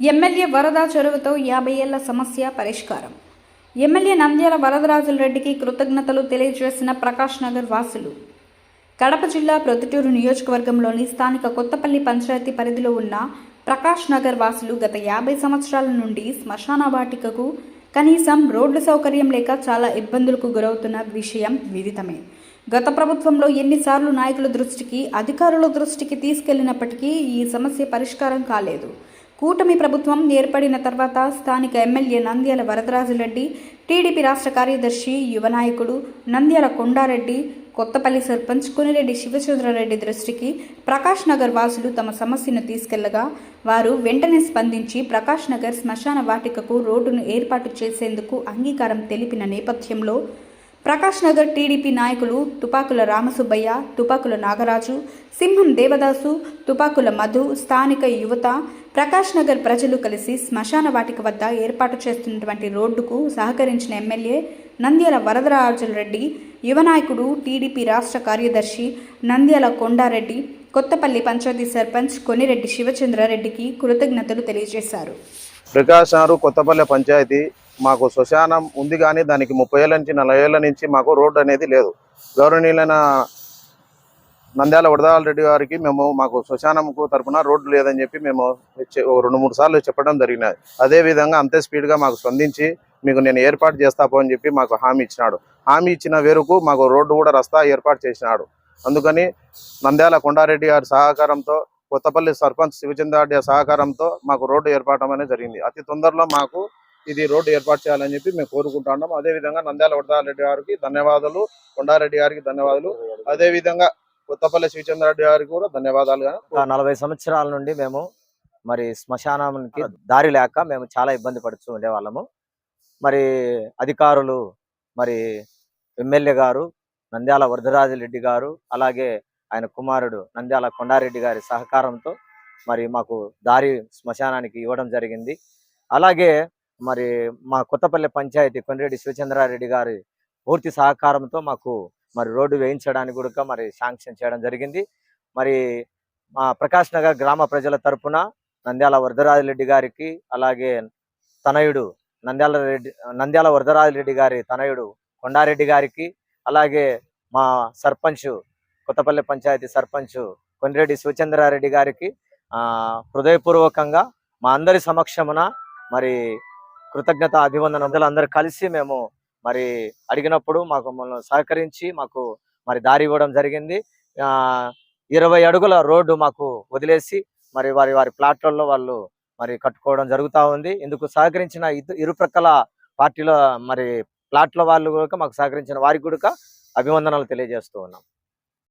MLA వరద చొరవతో యాభై ఏళ్ళ సమస్య పరిష్కారం. ఎమ్మెల్యే నంద్యాల వరదరాజుల రెడ్డికి కృతజ్ఞతలు తెలియజేసిన ప్రకాష్ నగర్ వాసులు. కడప జిల్లా ప్రొద్దుటూరు నియోజకవర్గంలోని స్థానిక కొత్తపల్లి పంచాయతీ పరిధిలో ఉన్న ప్రకాష్ నగర్ వాసులు గత యాభై సంవత్సరాల నుండి శ్మశాన వాటికకు కనీసం రోడ్ల సౌకర్యం లేక చాలా ఇబ్బందులకు గురవుతున్న విషయం విదితమే. గత ప్రభుత్వంలో ఎన్నిసార్లు నాయకుల దృష్టికి అధికారుల దృష్టికి తీసుకెళ్ళినప్పటికీ ఈ సమస్య పరిష్కారం కాలేదు. కూటమి ప్రభుత్వం ఏర్పడిన తర్వాత స్థానిక ఎమ్మెల్యే నంద్యాల వరదరాజురెడ్డి టీడీపీ రాష్ట్ర కార్యదర్శి యువ నాయకుడు నంద్యాల కొండారెడ్డి కొత్తపల్లి సర్పంచ్ కొనిరెడ్డి శివచంద్రారెడ్డి దృష్టికి ప్రకాష్ నగర్ వాసులు తమ సమస్యను తీసుకెళ్ళగా వారు వెంటనే స్పందించి ప్రకాష్ నగర్ శ్మశాన వాటికకు రోడ్డును ఏర్పాటు చేసేందుకు అంగీకారం తెలిపిన నేపథ్యంలో ప్రకాష్ నగర్ టీడీపీ నాయకులు తుపాకుల రామసుబ్బయ్య తుపాకుల నాగరాజు సింహం దేవదాసు తుపాకుల మధు స్థానిక యువత ప్రకాష్ నగర్ ప్రజలు కలిసి శ్మశాన వాటిక వద్ద ఏర్పాటు చేస్తున్నటువంటి రోడ్డుకు సహకరించిన ఎమ్మెల్యే నంద్యాల వరదరాజులరెడ్డి యువ నాయకుడు టీడీపీ రాష్ట్ర కార్యదర్శి నంద్యాల కొండారెడ్డి కొత్తపల్లి పంచాయతీ సర్పంచ్ కొనిరెడ్డి శివచంద్రారెడ్డికి కృతజ్ఞతలు తెలియజేశారు. ప్రకాష్ కొత్తపల్లి పంచాయతీ మాకు శ్మశానం ఉంది కానీ దానికి ముప్పై ఏళ్ళ నుంచి నలభై ఏళ్ళ నుంచి మాకు రోడ్డు అనేది లేదు. గౌరవనీయులైన నంద్యాల వడదాల రెడ్డి గారికి మేము మాకు శ్మశానంకు తరపున రోడ్డు లేదని చెప్పి మేము ఓ రెండు మూడు సార్లు చెప్పడం జరిగినది. అదే విధంగా అంతే స్పీడ్గా మాకు స్పందించి మీకు నేను ఏర్పాటు చేస్తాపో అని చెప్పి మాకు హామీ ఇచ్చినాడు. హామీ ఇచ్చిన వేరుకు మాకు రోడ్డు కూడా రస్తా ఏర్పాటు చేసినాడు. అందుకని నంద్యాల కొండారెడ్డి గారి సహకారంతో కొత్తపల్లి సర్పంచ్ శివచంద్రారెడ్డి సహకారంతో మాకు రోడ్డు ఏర్పాటం అనేది జరిగింది. అతి తొందరలో మాకు ఇది రోడ్డు ఏర్పాటు చేయాలని చెప్పి మేము కోరుకుంటున్నాం అదే విధంగా నంద్యాల వరదారెడ్డి గారికి ధన్యవాదాలు కొండారెడ్డి గారికి ధన్యవాదాలు. అదే విధంగా కొత్తపల్లి శివచంద్రారెడ్డి గారికి కూడా ధన్యవాదాలు నలభై సంవత్సరాల నుండి మేము మరి శ్మశానానికి దారి లేక మేము చాలా ఇబ్బంది పడుతూ ఉండేవాళ్ళము. మరి అధికారులు మరి ఎమ్మెల్యే గారు నంద్యాల వరదరాజరెడ్డి గారు అలాగే ఆయన కుమారుడు నంద్యాల కొండారెడ్డి గారి సహకారంతో మరి మాకు దారి శ్మశానానికి ఇవ్వడం జరిగింది. అలాగే మరి మా కొత్తపల్లి పంచాయతీ కొనిరెడ్డి శివచంద్రారెడ్డి గారి పూర్తి సహకారంతో మాకు మరి రోడ్డు వేయించడానికి కూడా మరి శాంక్షన్ చేయడం జరిగింది. మరి మా ప్రకాష్ నగర్ గ్రామ ప్రజల తరఫున నంద్యాల వరదరాజరెడ్డి గారికి అలాగే తనయుడు నంద్యాల రెడ్డి నంద్యాల వరదరాజరెడ్డి గారి తనయుడు కొండారెడ్డి గారికి అలాగే మా సర్పంచ్ కొత్తపల్లి పంచాయతీ సర్పంచ్ కొనిరెడ్డి శివచంద్రారెడ్డి గారికి హృదయపూర్వకంగా మా అందరి సమక్షమున మరి కృతజ్ఞత అభివందనలు అందరూ కలిసి మేము మరి అడిగినప్పుడు మాకు మమ్మల్ని సహకరించి మాకు మరి దారి ఇవ్వడం జరిగింది. ఇరవై అడుగుల రోడ్డు మాకు వదిలేసి మరి వారి వారి ప్లాట్లలో వాళ్ళు మరి కట్టుకోవడం జరుగుతూ ఉంది. ఇందుకు సహకరించిన ఇరు ఇరుప్రక్కల పార్టీలో మరి ప్లాట్ల వాళ్ళు కూడా మాకు సహకరించిన వారికి కూడా అభివందనలు తెలియజేస్తూ ఉన్నాం.